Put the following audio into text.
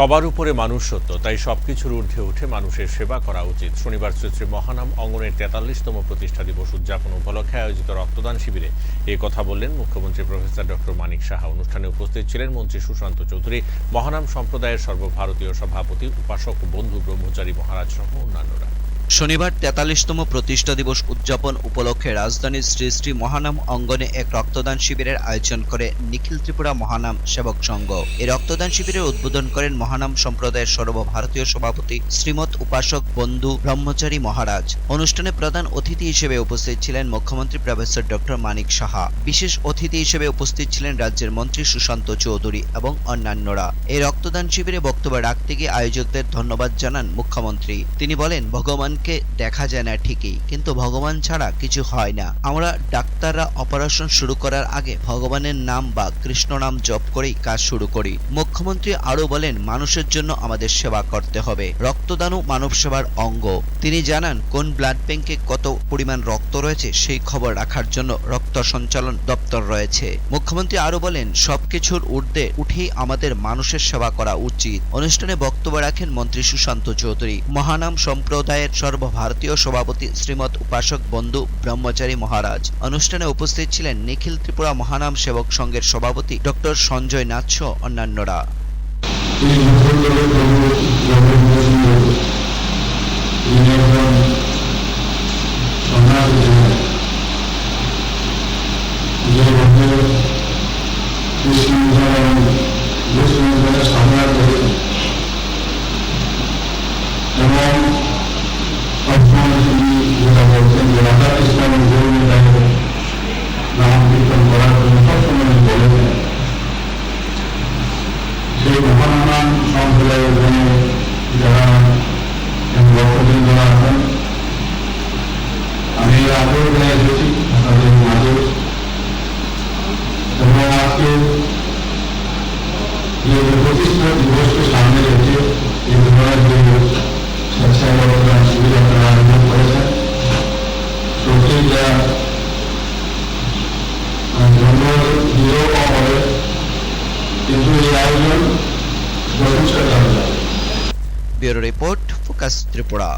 সবার উপরে মানুষ সত্য তাই সবকিছুর ঊর্ধ্বে উঠে মানুষের সেবা করা উচিত। শনিবার শ্রী শ্রী মহানাম অঙ্গনের তেতাল্লিশতম প্রতিষ্ঠা দিবস উদযাপন উপলক্ষে আয়োজিত রক্তদান শিবিরে এ কথা বললেন মুখ্যমন্ত্রী প্রফেসর ডক্টর মানিক সাহা। অনুষ্ঠানে উপস্থিত ছিলেন মন্ত্রী সুশান্ত চৌধুরী, মহানাম সম্প্রদায়ের সর্বভারতীয় সভাপতি, উপাসক বন্ধু ব্রহ্মচারী মহারাজ সহ অন্যান্যরা। শনিবার তেতাল্লিশতম প্রতিষ্ঠা দিবস উদযাপন উপলক্ষে রাজধানীর শ্রী শ্রী মহানাম অঙ্গনে এক রক্তদান শিবিরের আয়োজন করে নিখিল ত্রিপুরা মহানাম সেবক সংঘ। এই রক্তদান শিবিরের উদ্বোধন করেন মহানাম সম্প্রদায়ের সর্বভারতীয় সভাপতি শ্রীমৎ উপাসক বন্ধু ব্রহ্মচারী মহারাজ। অনুষ্ঠানে প্রধান অতিথি হিসেবে উপস্থিত ছিলেন মুখ্যমন্ত্রী প্রফেসর ডক্টর মানিক সাহা। বিশেষ অতিথি হিসেবে উপস্থিত ছিলেন রাজ্যের মন্ত্রী সুশান্ত চৌধুরী এবং অন্যান্যরা। এই রক্তদান শিবিরে বক্তব্য রাখতে গিয়ে আয়োজকদের ধন্যবাদ জানান মুখ্যমন্ত্রী। তিনি বলেন, ভগবানকে দেখা যায় না ঠিকই, কিন্তু ভগবান ছাড়া কিছু হয় না। আমরা ডাক্তাররা অপারেশন শুরু করার আগে ভগবানের নাম বা কৃষ্ণ নাম জপ করেই কাজ শুরু করি। মুখ্যমন্ত্রী আরও বলেন, মানুষের জন্য আমাদের সেবা করতে হবে। রক্তদানও মানব সেবার অঙ্গ। তিনি জানান, কোন ব্লাড ব্যাংকে কত পরিমাণ রক্ত রয়েছে সেই খবর রাখার জন্য রক্ত সঞ্চালন দপ্তর রয়েছে। মুখ্যমন্ত্রী আরও বলেন, সবকিছুর ঊর্ধ্বে উঠেই আমাদের মানুষের সেবা করা উচিত। অনুষ্ঠানে বক্তব্য রাখেন মন্ত্রী সুশান্ত চৌধুরী। মহানাম সম্প্রদায়ের সর্বভারতীয় সভাপতি শ্রীমৎ উপাসক বন্ধু ব্রহ্মচারী মহারাজ অনুষ্ঠানে উপস্থিত ছিলেন নিখিল ত্রিপুরা মহানাম সেবক সংঘের সভাপতি ডক্টর সঞ্জয় নাথ সহ অন্যান্যরা এই মুহূর্তে বলছেন যে রাধা কৃষ্ণ এবং গৌরীদায়ের নাম কীর্তন করার জন্য সবসময় বলেছেন সেই মহানাম সম্প্রদায়ের জন্য যারা বক্তব্য যারা আছেন আমি এর আগেও এখানে এসেছি আপনাদের মাঝে এবং আজকে যে প্রতিষ্ঠা দিবসকে সামনে রেখে ब्यूरो रिपोर्ट फोकस त्रिपुरा